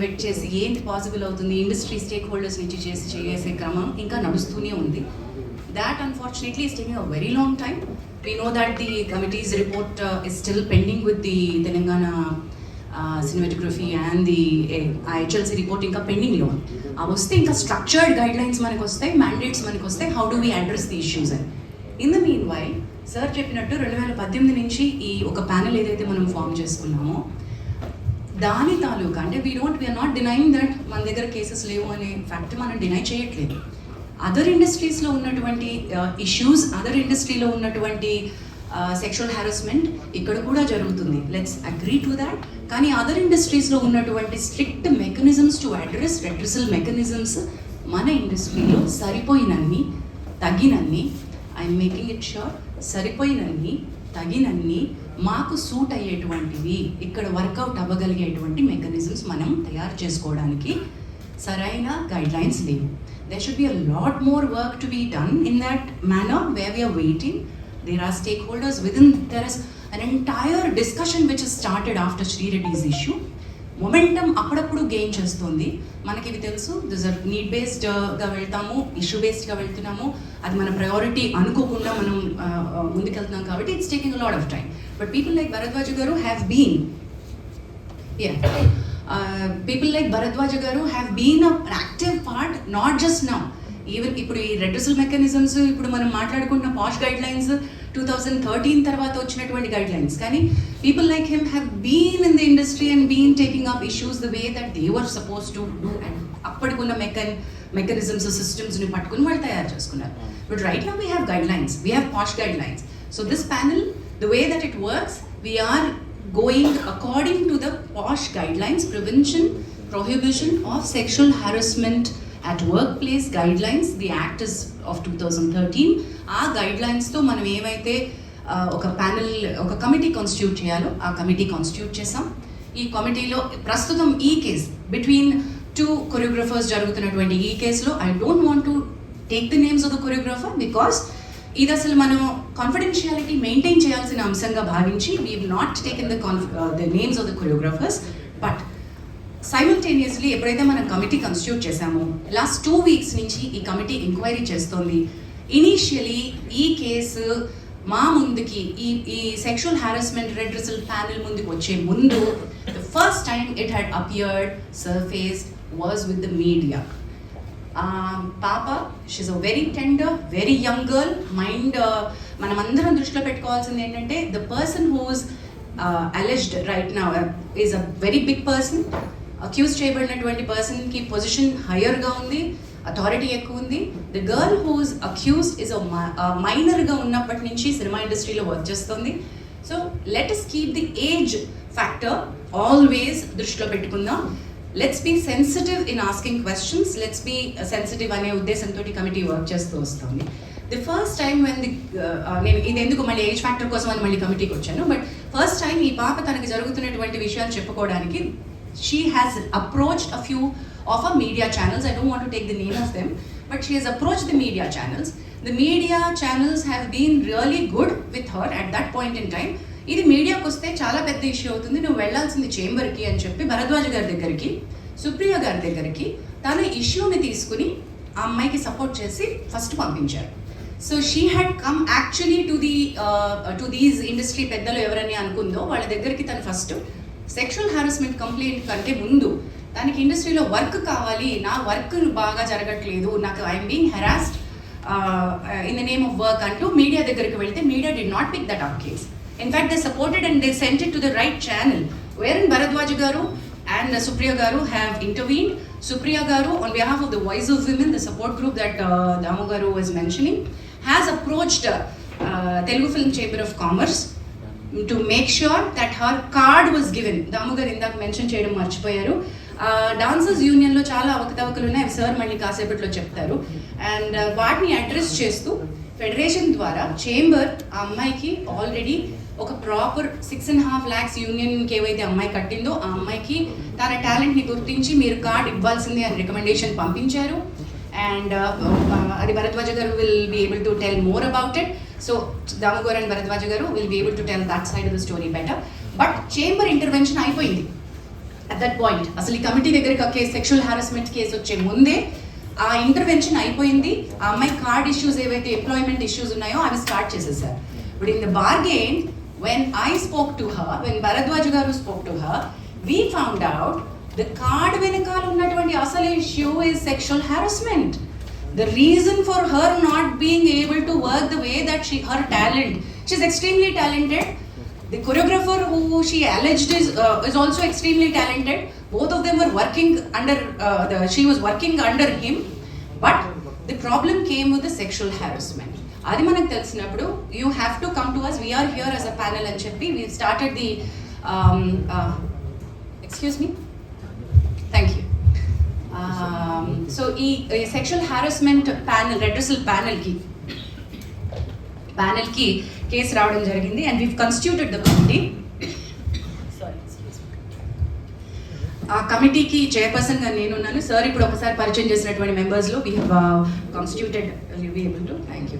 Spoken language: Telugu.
వెయిట్ చేసి ఏంటి పాసిబుల్ అవుతుంది? ఇండస్ట్రీ స్టేక్ హోల్డర్స్ నుంచి చేసి చేసే క్రమం ఇంకా నడుస్తూనే ఉంది. That unfortunately is taking a very long time we know that the committee's report is still pending with the Telangana cinematography and the IHLC report ఇంకా పెండింగ్లో లో. అవి వస్తే ఇంకా స్ట్రక్చర్డ్ గైడ్ లైన్స్ మనకు వస్తాయి మ్యాండేట్స్ మనకు వస్తాయి. How do we address the issues అని in the meanwhile sir చెప్పినట్టు రెండు వేల పద్దెనిమిది నుంచి ఈ ఒక ప్యానెల్ ఏదైతే మనం ఫామ్ చేసుకున్నామో దాని తాలూకా అంటే we don't we're not denying that మన దగ్గర కేసెస్ లేవు అనే ఫ్యాక్ట్ మనం డినై చేయట్లేదు. అదర్ ఇండస్ట్రీస్లో ఉన్నటువంటి ఇష్యూస్ అదర్ ఇండస్ట్రీలో ఉన్నటువంటి uh, సెక్షువల్ హ్యారస్మెంట్ ఇక్కడ కూడా జరుగుతుంది. లెట్స్ అగ్రీ టు దాట్ కానీ అదర్ ఇండస్ట్రీస్లో ఉన్నటువంటి strict mechanisms to address redressal mechanisms మన ఇండస్ట్రీలో సరిపోయినన్ని తగినన్ని ఐఎమ్ మేకింగ్ ఇట్ షూర్ సరిపోయినన్ని తగినన్ని మాకు సూట్ అయ్యేటువంటివి ఇక్కడ వర్కౌట్ అవ్వగలిగేటువంటి మెకానిజమ్స్ మనం తయారు చేసుకోవడానికి సరైన గైడ్లైన్స్ లేవు. They should be a lot more work to be done in that manner way we're waiting there are stake holders with in there is an entire discussion which started after Sri Reddy's issue momentum అప్పుడప్పుడు గెయిన్ చేస్తుంది. మనకి ఇవి తెలుసు. దిస్ ఆర్ నీడ్ బేస్డ్గా వెళ్తాము ఇష్యూ బేస్డ్గా వెళ్తున్నాము. అది మన ప్రయారిటీ అనుకోకుండా మనం uh, uh, ముందుకెళ్తున్నాం కాబట్టి it's taking lot of time but people like Bharadwaj garu have been people like Bharadwaja garu have been a active part not just now even ఇప్పుడు ఈ రెడ్రసల్ మెకానిజమ్స్ ఇప్పుడు మనం మాట్లాడుకున్న POSH guidelines two thousand thirteen తర్వాత వచ్చినటువంటి గైడ్ లైన్స్ కానీ people like him have been in the industry and been taking up issues the way that they were supposed to do and అప్పటికున్న మెకన్ mechanisms సిస్టమ్స్ని పట్టుకుని వాళ్ళు తయారు చేసుకున్నారు. But right now we have guidelines we have POSH guidelines so this panel The way that it works, we are going according to the POSH guidelines, prevention, prohibition of sexual harassment at workplace guidelines. The act is of 2013. ఆ గైడ్లైన్స్తో మనం ఏమైతే ఒక ప్యానెల్ ఒక కమిటీ కాన్స్టిట్యూట్ చేయాలో ఆ కమిటీ కాన్స్టిట్యూట్ చేసాం ఈ కమిటీలో ప్రస్తుతం ఈ కేస్ బిట్వీన్ టూ కొరియోగ్రఫర్స్ జరుగుతున్నటువంటి ఈ కేసులో I don't want to take the names of the choreographer because ఇది అసలు మనం కాన్ఫిడెన్షియాలిటీ మెయింటైన్ చేయాల్సిన అంశంగా భావించి we not taken the conf the names of the choreographers but simultaneously ఎప్పుడైతే మనం కమిటీ కన్స్టిట్యూట్ చేశామో లాస్ట్ టూ వీక్స్ నుంచి ఈ కమిటీ ఎంక్వైరీ చేస్తోంది. ఇనీషియలీ ఈ కేసు మా ముందుకి ఈ ఈ సెక్షువల్ హారాస్మెంట్ రెడ్రసల్ ప్యానెల్ ముందుకు వచ్చే ముందు the first time it had appeared surface was with the media పాప she a very tender very young girl mind మనమందరం దృష్టిలో పెట్టుకోవాల్సింది ఏంటంటే the person whose alleged right నా is a very big person accuse చేయబడినటువంటి పర్సన్కి పొజిషన్ హయ్యర్గా ఉంది అథారిటీ ఎక్కువ ఉంది. The girl whose accused is మైనర్గా ఉన్నప్పటి నుంచి సినిమా ఇండస్ట్రీలో వర్క్ చేస్తుంది. So let us keep the age factor always దృష్టిలో పెట్టుకుందాం. Let's be sensitive in asking questions let's be sensitive అనే ఉద్దేశంతో కమిటీ వర్క్ చేస్తూ వస్తుంది. The first time when the నేను ఇది ఎందుకు మళ్ళీ ఏజ్ ఫ్యాక్టర్ కోసం అని మళ్ళీ కమిటీకి వచ్చాను. బట్ ఫస్ట్ టైం ఈ పాప తనకి జరుగుతున్నటువంటి విషయాలు చెప్పుకోవడానికి she has approach a few of a media channels I don't want to take the name of them but she has approach the media channels the media channels have been really good with her at that point in time ఇది మీడియాకు వస్తే చాలా పెద్ద ఇష్యూ అవుతుంది. నువ్వు వెళ్ళాల్సింది చేంబర్కి అని చెప్పి భరద్వాజ్ గారి దగ్గరికి సుప్రియ గారి దగ్గరికి తన ఇష్యూని తీసుకుని ఆ అమ్మాయికి సపోర్ట్ చేసి ఫస్ట్ పంపించారు. So she had come actually to the to these industry పెద్దలు ఎవరని అనుకుందో వాళ్ళ దగ్గరికి తను ఫస్ట్ సెక్షువల్ హారాస్మెంట్ కంప్లైంట్ కంటే ముందు తనకి ఇండస్ట్రీలో వర్క్ కావాలి నా వర్క్ బాగా జరగట్లేదు నాకు I'm being harassed in the name of work అంటూ మీడియా దగ్గరికి వెళ్తే media did not pick that up case in fact they supported and they sent it to the right channel where in Bharadwaj garu and Supriya garu have intervene Supriya garu on behalf of the voice of women the support group that Damu garu was mentioning has approached Telugu film chamber of commerce to make sure that her card was given Damu garu ఇందాక మెన్షన్ చేయడం మర్చిపోయారు. డాన్సర్స్ యూనియన్లో చాలా అవకతవకలు ఉన్నాయి అవి సార్ మళ్ళీ కాసేపట్లో చెప్తారు. అండ్ వాటిని అడ్రస్ చేస్తూ ఫెడరేషన్ ద్వారా చేంబర్ ఆ అమ్మాయికి ఆల్రెడీ ఒక proper six and half lakhs యూనియన్కి ఏవైతే అమ్మాయి కట్టిందో ఆ అమ్మాయికి తన టాలెంట్ని గుర్తించి మీరు కార్డ్ ఇవ్వాల్సిందే అని రికమెండేషన్ పంపించారు. అండ్ uh, uh, అది Bharadwaja garu will be able to tell more about it so Damu garu and Bharadwaja garu will be able to tell that side of the story better but chamber intervention అయిపోయింది. అట్ దట్ పాయింట్ అసలు ఈ కమిటీ దగ్గరికి ఒక కేసు సెక్షువల్ హారాస్మెంట్ కేసు వచ్చే ముందే ఆ ఇంటర్వెన్షన్ అయిపోయింది. ఆ అమ్మాయి కార్డ్ ఇష్యూస్ ఏవైతే ఎంప్లాయ్మెంట్ ఇష్యూస్ ఉన్నాయో అవి స్టార్ట్ చేసేసారు. ఇప్పుడు in the bargain when I spoke to her when Bharadwaj garu spoke to her we found out the card వెనకాల ఉన్నటువంటి అసలు issue is sexual harassment the reason for her not being able to work the way that she her talent she's extremely talented the choreographer who she alleged is uh, is also extremely talented both of them were working under uh, the she was working under him but the problem came with the sexual harassment అది మనకు తెలిసినప్పుడు you have to come to us we're here as a panel అని చెప్పి we started the excuse me thank you so ఈ సెక్షువల్ హారాస్మెంట్ ప్యానల్ రెడ్రసల్ ప్యానల్కి ప్యానల్కి కేసు రావడం జరిగింది and we constituted the committee ఆ కమిటీకి చైర్పర్సన్గా నేనున్నాను. సార్ ఇప్పుడు ఒకసారి పరిచయం చేసినటువంటి మెంబర్స్లో we have constituted to thank you